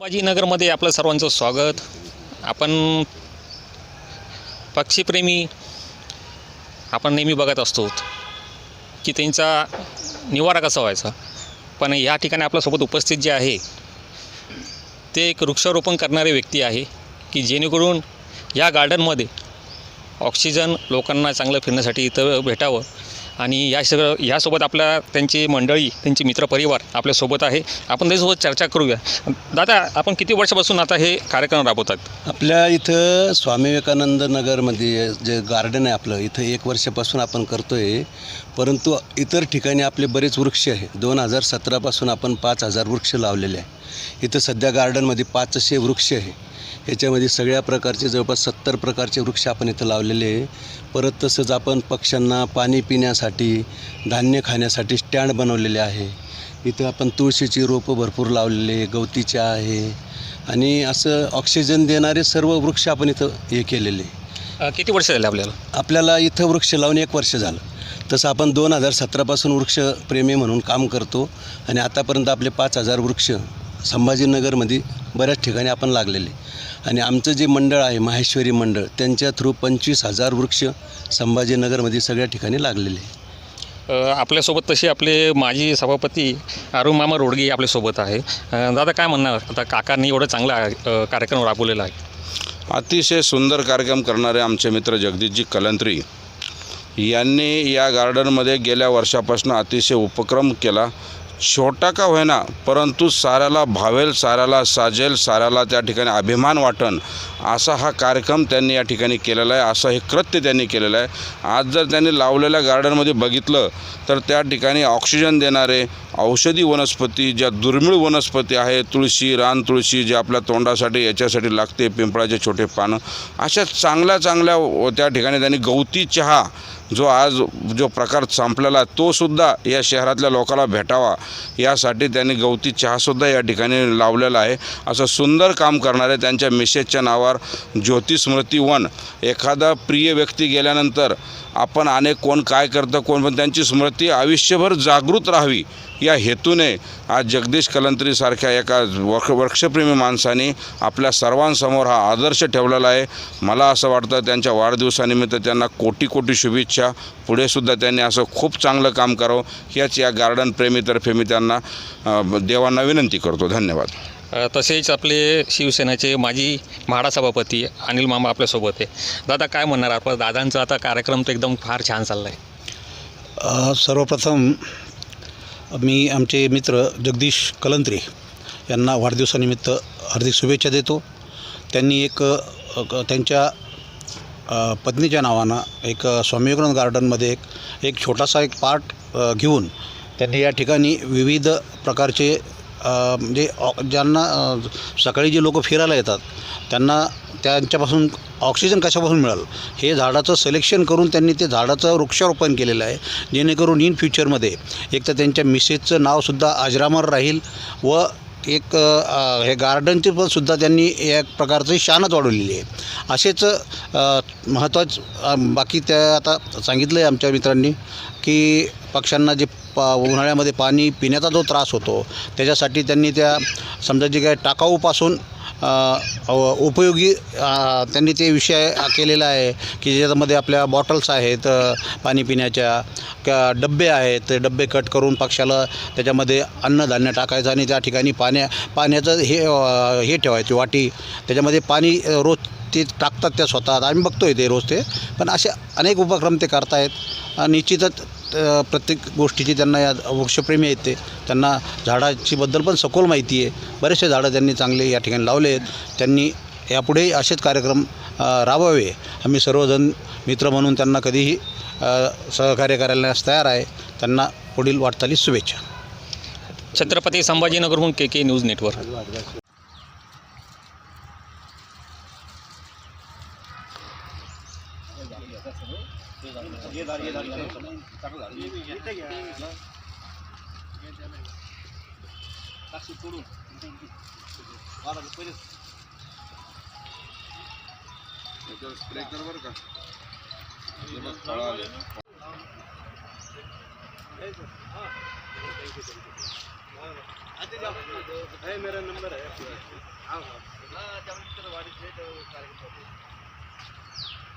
संभाजीनगरमध्ये आपलं सर्वांचं स्वागत. आपण पक्षीप्रेमी आपण नेहमी बघत असतो की त्यांचा निवारा कसा व्हायचा. पण या ठिकाणी आपल्यासोबत उपस्थित जे आहे ते एक वृक्षारोपण करणारे व्यक्ती आहे की जेणेकरून या गार्डनमध्ये ऑक्सिजन लोकांना चांगलं फिरण्यासाठी इथं भेटावं. आणि या सगळं यासोबत आपल्या त्यांची मंडळी त्यांची मित्रपरिवार आपल्यासोबत आहे. आपण त्याच्यासोबत चर्चा करूया. दादा आपण किती वर्षापासून आता हे कार्यक्रम राबवतात? आपल्या इथं स्वामी विवेकानंद नगरमध्ये म्हणजे जे गार्डन आहे आपलं इथं एक वर्षापासून आपण करतो आहे परंतु इतर ठिकाणी आपले बरेच वृक्ष आहे. दोन हजार सतरापासून आपण पाच हजार वृक्ष लावलेले आहे. इथं सध्या गार्डनमध्ये पाचशे वृक्ष आहे. याच्यामध्ये सगळ्या प्रकारचे जवळपास सत्तर प्रकारचे वृक्ष आपण इथं लावलेले आहे. परत तसंच आपण पक्ष्यांना पाणी पिण्यासाठी धान्य खाण्यासाठी स्टँड बनवलेले आहे. इथं आपण तुळशीची रोपं भरपूर लावलेले आहे गवतीच्या आहे. आणि असं ऑक्सिजन देणारे सर्व वृक्ष आपण इथं हे केलेले आहे. अ, किती वर्ष झाले आपल्याला? आपल्याला इथं वृक्ष लावून एक वर्ष झालं. तसं आपण दोन हजार सतरापासून वृक्षप्रेमी म्हणून काम करतो आणि आतापर्यंत आपले पाच हजार वृक्ष संभाजीनगरमध्ये बऱ्याच ठिकाणी आपण लागलेले. आणि आमचं जे मंडळ आहे माहेश्वरी मंडळ त्यांच्या थ्रू पंचवीस हजार वृक्ष संभाजीनगरमध्ये सगळ्या ठिकाणी लागलेले. आहे. आपल्यासोबत तसे आपले माजी सभापती अरुण मामा रोडगे आपल्यासोबत आहे. दादा काय म्हणणार? आता काकांनी एवढं चांगला कार्यक्रम राबवलेला आहे. अतिशय सुंदर कार्यक्रम करणारे आमचे मित्र जगदीशजी कलंत्री यांनी या गार्डनमध्ये गेल्या वर्षापासून अतिशय उपक्रम केला. छोटा का होईना परंतु साऱ्याला भावेल साऱ्याला साजेल साऱ्याला त्या ठिकाणी अभिमान वाटन असा हा कार्यक्रम त्यांनी या ठिकाणी केलेला आहे असं हे कृत्य त्यांनी केलेलं आहे. आज जर त्यांनी लावलेल्या गार्डनमध्ये बघितलं तर त्या ठिकाणी ऑक्सिजन देणारे औषधी वनस्पती ज्या दुर्मिळ वनस्पती आहेत तुळशी रान तुळशी जे आपल्या तोंडासाठी याच्यासाठी लागते पिंपळाचे छोटे पानं अशा चांगल्या चांगल्या त्या ठिकाणी त्यांनी गवती चहा जो आज जो प्रकार संपलेला आहे, तोसुद्धा या शहरातल्या लोकाला भेटावा. यासाठी त्यांनी गवती चहासुद्धा या ठिकाणी लावलेला आहे. असं सुंदर काम करणारे त्यांच्या मिसेसच्या नावावर ज्योतिस्मृती वन. एखादा प्रिय व्यक्ती गेल्यानंतर आपण अनेक कोण काय करतं कोण पण त्यांची स्मृती आयुष्यभर जागृत राहावी या हेतूने आज जगदीश कलंत्रीसारख्या एका वृक्ष वृक्षप्रेमी माणसाने आपल्या सर्वांसमोर हा आदर्श ठेवलेला आहे. मला असं वाटतं त्यांच्या वाढदिवसानिमित्त त्यांना कोटी कोटी शुभेच्छा पुढेसुद्धा त्यांनी असं खूप चांगलं काम करावं. ह्याच या गार्डन प्रेमीतर्फे मी त्यांना देवांना विनंती करतो. धन्यवाद. तसेच आपले शिवसेनेचे माजी म्हाडा सभापती अनिल मामा आपल्यासोबत आहे. दादा काय म्हणणार? आपण दादांचा आता कार्यक्रम तर एकदम फार छान चालला आहे सर्वप्रथम मी आमचे मित्र जगदीश कलंत्रे यांना वाढदिवसानिमित्त हार्दिक शुभेच्छा देतो. त्यांनी एक त्यांच्या पत्नीच्या नावानं एक अ, स्वामी विवेकानंद गार्डनमध्ये एक एक छोटासा एक पार्ट घेऊन त्यांनी या ठिकाणी विविध प्रकारचे म्हणजे ऑ- ज्यांना सकाळी जे लोक फिरायला येतात त्यांना त्यांच्यापासून ऑक्सिजन कशापासून मिळालं? हे झाडाचं सिलेक्शन करून त्यांनी ते झाडाचं वृक्षारोपण केलेलं आहे. जेणेकरून इन फ्युचरमध्ये एक तर त्यांच्या मिसेसचं नावसुद्धा अजरामर राहील व एक हे गार्डनचे पण सुद्धा त्यांनी एक प्रकारची शानच वाढवलेली आहे. असेच महत्त्वाचं बाकी त्या आता सांगितलं आहे आमच्या मित्रांनी की पक्ष्यांना जे पा उन्हाळ्यामध्ये पाणी पिण्याचा जो त्रास होतो त्याच्यासाठी त्यांनी त्या समजा जे काय टाकाऊपासून उपयोगी त्यांनी ते विषय केलेला आहे की ज्याच्यामध्ये आपल्या बॉटल्स आहेत पाणी पिण्याच्या का डब्बे आहेत ते डब्बे कट करून पक्षाला त्याच्यामध्ये अन्नधान्य टाकायचं आणि त्या ठिकाणी पाण्या पाण्याचं हे हे ठेवायची वाटी. त्याच्यामध्ये पाणी रोज ते टाकतात त्या स्वतः आम्ही बघतोय ते रोज ते. पण असे अनेक उपक्रम ते करतायत. निश्चितच प्रत्येक गोष्टीची त्यांना या वृक्षप्रेमी आहेत ते. त्यांना झाडाची बद्दल पण सखोल माहिती आहे. बरेचसे झाडं त्यांनी चांगले या ठिकाणी लावले आहेत. त्यांनी यापुढेही असेच कार्यक्रम राबवावे. आम्ही सर्वजण मित्र म्हणून त्यांना कधीही सहकार्य करायला तयार आहे. त्यांना पुढील वाटचालीस शुभेच्छा. छत्रपती संभाजीनगरहून के के न्यूज नेटवर्क. ये दार ये दार ये चाकू दार ये ये ये ये taksi turun ada di sini itu spray karbar ka ये बस खड़ा ले आते जाओ है मेरा नंबर है आओ हाँ जब तक वाड़ी से तो कार्यक्रम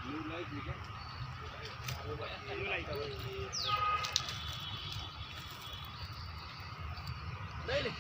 न्यू लाइफ ठीक है। नाही